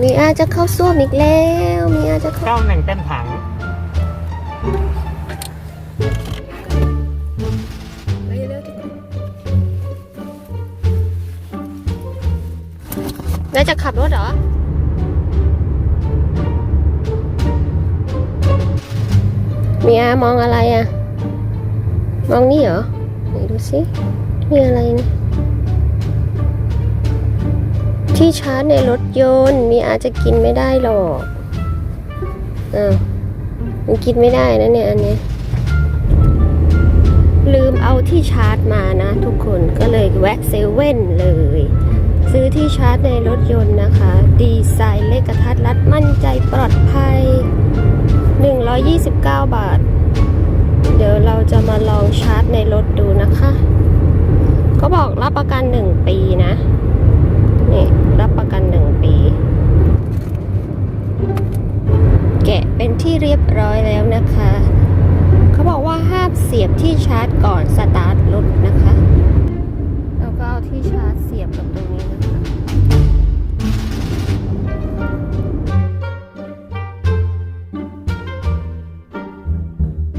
มีอาจะเข้าส้วมอีกแล้ว มีอาจะเข้าเก้าหนึ่งเต็มถังไปเร็วทุกคนนายจะขับรถเหรอมีอามองอะไรอะมองนี่เหรอไหนดูสิมีอะไรเนี่ย ที่ชาร์จในรถยนต์มีอาจจะกินไม่ได้หรอกอ้าวมันกินไม่ได้นะเนี่ยอันเนี้ยลืมเอาที่ชาร์จมานะ ทุกคนก็เลยแวะเซเว่นเลย ซื้อที่ชาร์จในรถยนต์นะคะ ดีไซน์เล็กกระทัดรัดมั่นใจปลอดภัย 129 บาท เดี๋ยวเราจะมาลองชาร์จในรถดูนะคะเขาบอกรับประกัน 1 ปีนะ นี่รับประกัน1ปี แกะเป็นที่เรียบร้อยแล้วนะคะ เขาบอกว่าห้ามเสียบที่ชาร์จก่อนสตาร์ทรถนะคะ